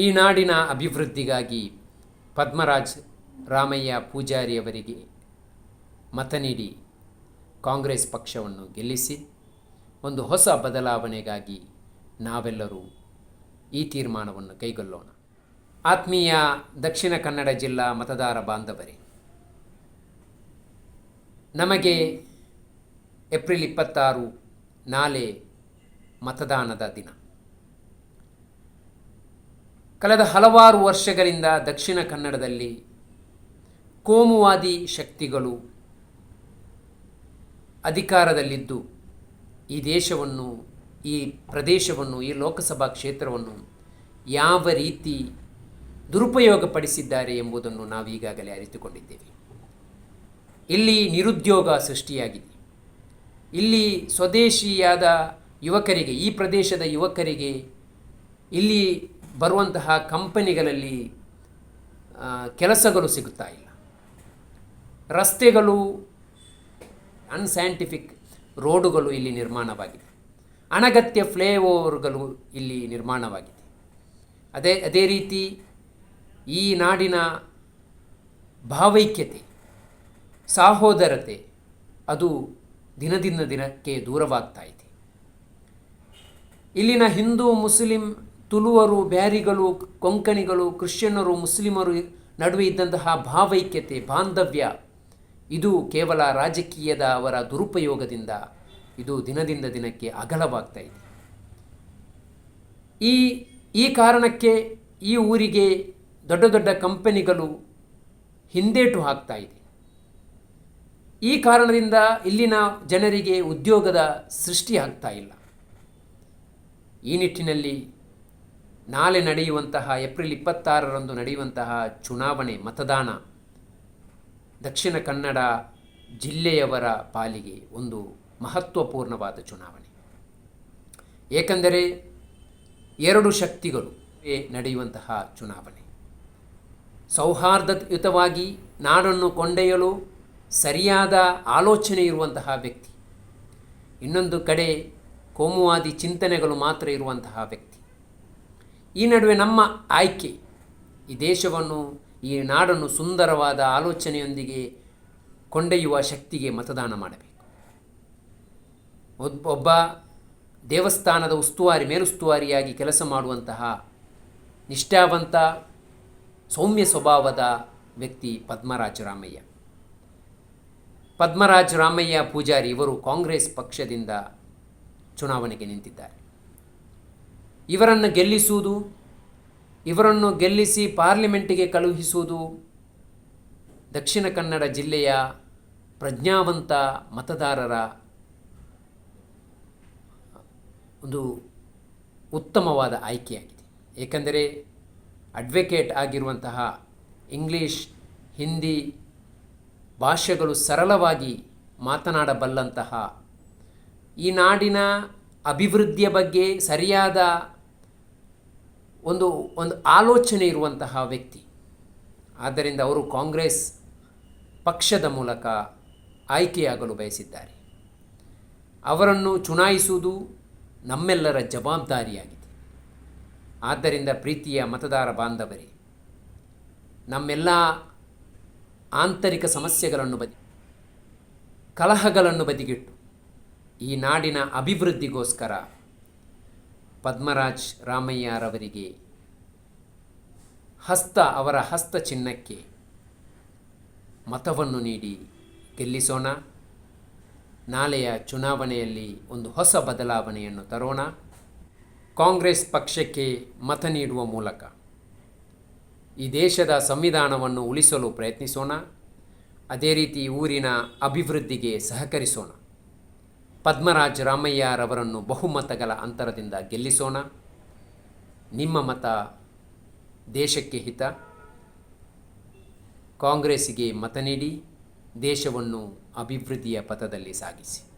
ಈ ನಾಡಿನ ಅಭಿವೃದ್ಧಿಗಾಗಿ ಪದ್ಮರಾಜ್ ರಾಮಯ್ಯ ಪೂಜಾರಿಯವರಿಗೆ ಮತ ನೀಡಿ ಕಾಂಗ್ರೆಸ್ ಪಕ್ಷವನ್ನು ಗೆಲ್ಲಿಸಿ ಒಂದು ಹೊಸ ಬದಲಾವಣೆಗಾಗಿ ನಾವೆಲ್ಲರೂ ಈ ತೀರ್ಮಾನವನ್ನು ಕೈಗೊಳ್ಳೋಣ. ಆತ್ಮೀಯ ದಕ್ಷಿಣ ಕನ್ನಡ ಜಿಲ್ಲಾ ಮತದಾರ ಬಾಂಧವರೇ, ನಮಗೆ ಏಪ್ರಿಲ್ ಇಪ್ಪತ್ತಾರು ನಾಳೆ ಮತದಾನದ ದಿನ. ಕಳೆದ ಹಲವಾರು ವರ್ಷಗಳಿಂದ ದಕ್ಷಿಣ ಕನ್ನಡದಲ್ಲಿ ಕೋಮುವಾದಿ ಶಕ್ತಿಗಳು ಅಧಿಕಾರದಲ್ಲಿದ್ದು ಈ ದೇಶವನ್ನು, ಈ ಪ್ರದೇಶವನ್ನು, ಈ ಲೋಕಸಭಾ ಕ್ಷೇತ್ರವನ್ನು ಯಾವ ರೀತಿ ದುರುಪಯೋಗಪಡಿಸಿದ್ದಾರೆ ಎಂಬುದನ್ನು ನಾವೀಗಾಗಲೇ ಅರಿತುಕೊಂಡಿದ್ದೇವೆ. ಇಲ್ಲಿ ನಿರುದ್ಯೋಗ ಸೃಷ್ಟಿಯಾಗಿದೆ. ಇಲ್ಲಿ ಸ್ವದೇಶಿಯಾದ ಯುವಕರಿಗೆ, ಈ ಪ್ರದೇಶದ ಯುವಕರಿಗೆ ಇಲ್ಲಿ ಬರುವಂತಹ ಕಂಪನಿಗಳಲ್ಲಿ ಕೆಲಸಗಳು ಸಿಗುತ್ತಾ ಇಲ್ಲ. ರಸ್ತೆಗಳು ಅನ್ಸೈಂಟಿಫಿಕ್ ರೋಡುಗಳು ಇಲ್ಲಿ ನಿರ್ಮಾಣವಾಗಿದೆ. ಅನಗತ್ಯ ಫ್ಲೇಓವರ್ಗಳು ಇಲ್ಲಿ ನಿರ್ಮಾಣವಾಗಿದೆ. ಅದೇ ಅದೇ ರೀತಿ ಈ ನಾಡಿನ ಭಾವೈಕ್ಯತೆ, ಸಹೋದರತೆ, ಅದು ದಿನದಿಂದ ದಿನಕ್ಕೆ ದೂರವಾಗ್ತಾ ಇದೆ. ಇಲ್ಲಿನ ಹಿಂದೂ, ಮುಸ್ಲಿಂ ತುಳುವರು, ಬ್ಯಾರಿಗಳು, ಕೊಂಕಣಿಗಳು, ಕ್ರಿಶ್ಚಿಯನ್ನರು, ಮುಸ್ಲಿಮರು ನಡುವೆ ಇದ್ದಂತಹ ಭಾವೈಕ್ಯತೆ, ಬಾಂಧವ್ಯ, ಇದು ಕೇವಲ ರಾಜಕೀಯದ ಅವರ ದುರುಪಯೋಗದಿಂದ ಇದು ದಿನದಿಂದ ದಿನಕ್ಕೆ ಅಗಲವಾಗ್ತಾ ಇದೆ. ಈ ಈ ಕಾರಣಕ್ಕೆ ಈ ಊರಿಗೆ ದೊಡ್ಡ ದೊಡ್ಡ ಕಂಪನಿಗಳು ಹಿಂದೇಟು ಹಾಕ್ತಾ ಇದೆ. ಈ ಕಾರಣದಿಂದ ಇಲ್ಲಿನ ಜನರಿಗೆ ಉದ್ಯೋಗದ ಸೃಷ್ಟಿ ಆಗ್ತಾ ಇಲ್ಲ. ಈ ನಿಟ್ಟಿನಲ್ಲಿ ನಾಳೆ ನಡೆಯುವಂತಹ ಏಪ್ರಿಲ್ ಇಪ್ಪತ್ತಾರರಂದು ನಡೆಯುವಂತಹ ಚುನಾವಣೆ ಮತದಾನ ದಕ್ಷಿಣ ಕನ್ನಡ ಜಿಲ್ಲೆಯವರ ಪಾಲಿಗೆ ಒಂದು ಮಹತ್ವಪೂರ್ಣವಾದ ಚುನಾವಣೆ. ಏಕೆಂದರೆ ಎರಡು ಶಕ್ತಿಗಳು ನಡೆಯುವಂತಹ ಚುನಾವಣೆ. ಸೌಹಾರ್ದಯುತವಾಗಿ ನಾಡನ್ನು ಕೊಂಡೊಯ್ಯಲು ಸರಿಯಾದ ಆಲೋಚನೆ ಇರುವಂತಹ ವ್ಯಕ್ತಿ. ಇನ್ನೊಂದು ಕಡೆ ಕೋಮುವಾದಿ ಚಿಂತನೆಗಳು ಮಾತ್ರ ಇರುವಂತಹ ವ್ಯಕ್ತಿ. ಈ ನಡುವೆ ನಮ್ಮ ಆಯ್ಕೆ, ಈ ದೇಶವನ್ನು, ಈ ನಾಡನ್ನು ಸುಂದರವಾದ ಆಲೋಚನೆಯೊಂದಿಗೆ ಕೊಂಡೊಯ್ಯುವ ಶಕ್ತಿಗೆ ಮತದಾನ ಮಾಡಬೇಕು. ಒಬ್ಬ ದೇವಸ್ಥಾನದ ಉಸ್ತುವಾರಿ, ಮೇಲುಸ್ತುವಾರಿಯಾಗಿ ಕೆಲಸ ಮಾಡುವಂತಹ ನಿಷ್ಠಾವಂತ, ಸೌಮ್ಯ ಸ್ವಭಾವದ ವ್ಯಕ್ತಿ ಪದ್ಮರಾಜರಾಮಯ್ಯ ಪದ್ಮರಾಜ ರಾಮಯ್ಯ ಪೂಜಾರಿ ಇವರು ಕಾಂಗ್ರೆಸ್ ಪಕ್ಷದಿಂದ ಚುನಾವಣೆಗೆ ನಿಂತಿದ್ದಾರೆ. ಇವರನ್ನು ಗೆಲ್ಲಿಸುವುದು, ಇವರನ್ನು ಗೆಲ್ಲಿಸಿ ಪಾರ್ಲಿಮೆಂಟಿಗೆ ಕಳುಹಿಸುವುದು ದಕ್ಷಿಣ ಕನ್ನಡ ಜಿಲ್ಲೆಯ ಪ್ರಜ್ಞಾವಂತ ಮತದಾರರ ಒಂದು ಉತ್ತಮವಾದ ಆಯ್ಕೆಯಾಗಿದೆ. ಏಕೆಂದರೆ ಅಡ್ವೊಕೇಟ್ ಆಗಿರುವಂತಹ ಇಂಗ್ಲೀಷ್ ಹಿಂದಿ ಭಾಷೆಗಳು ಸರಳವಾಗಿ ಮಾತನಾಡಬಲ್ಲಂತಹ ಈ ನಾಡಿನ ಅಭಿವೃದ್ಧಿಯ ಬಗ್ಗೆ ಸರಿಯಾದ ಒಂದು ಒಂದು ಆಲೋಚನೆ ಇರುವಂತಹ ವ್ಯಕ್ತಿ. ಆದ್ದರಿಂದ ಅವರು ಕಾಂಗ್ರೆಸ್ ಪಕ್ಷದ ಮೂಲಕ ಆಯ್ಕೆಯಾಗಲು ಬಯಸಿದ್ದಾರೆ. ಅವರನ್ನು ಚುನಾಯಿಸುವುದು ನಮ್ಮೆಲ್ಲರ ಜವಾಬ್ದಾರಿಯಾಗಿದೆ. ಆದ್ದರಿಂದ ಪ್ರೀತಿಯ ಮತದಾರ ಬಾಂಧವರೇ, ನಮ್ಮೆಲ್ಲ ಆಂತರಿಕ ಸಮಸ್ಯೆಗಳನ್ನು ಬದಿ, ಕಲಹಗಳನ್ನು ಬದಿಗಿಟ್ಟು, ಈ ನಾಡಿನ ಅಭಿವೃದ್ಧಿಗೋಸ್ಕರ ಪದ್ಮರಾಜ್ ರಾಮಯ್ಯರವರಿಗೆ ಹಸ್ತ, ಅವರ ಹಸ್ತ ಚಿನ್ನಕ್ಕೆ ಮತವನ್ನು ನೀಡಿ ಗೆಲ್ಲಿಸೋಣ. ನಾಳೆಯ ಚುನಾವಣೆಯಲ್ಲಿ ಒಂದು ಹೊಸ ಬದಲಾವಣೆಯನ್ನು ತರೋಣ. ಕಾಂಗ್ರೆಸ್ ಪಕ್ಷಕ್ಕೆ ಮತ ನೀಡುವ ಮೂಲಕ ಈ ದೇಶದ ಸಂವಿಧಾನವನ್ನು ಉಳಿಸಲು ಪ್ರಯತ್ನಿಸೋಣ. ಅದೇ ರೀತಿ ಊರಿನ ಅಭಿವೃದ್ಧಿಗೆ ಸಹಕರಿಸೋಣ. ಪದ್ಮರಾಜ್ ರಾಮಯ್ಯರವರನ್ನು ಬಹುಮತಗಳ ಅಂತರದಿಂದ ಗೆಲ್ಲಿಸೋಣ. ನಿಮ್ಮ ಮತ ದೇಶಕ್ಕೆ ಹಿತ. ಕಾಂಗ್ರೆಸ್ಸಿಗೆ ಮತ ನೀಡಿ, ದೇಶವನ್ನು ಅಭಿವೃದ್ಧಿಯ ಪಥದಲ್ಲಿ ಸಾಗಿಸಿ.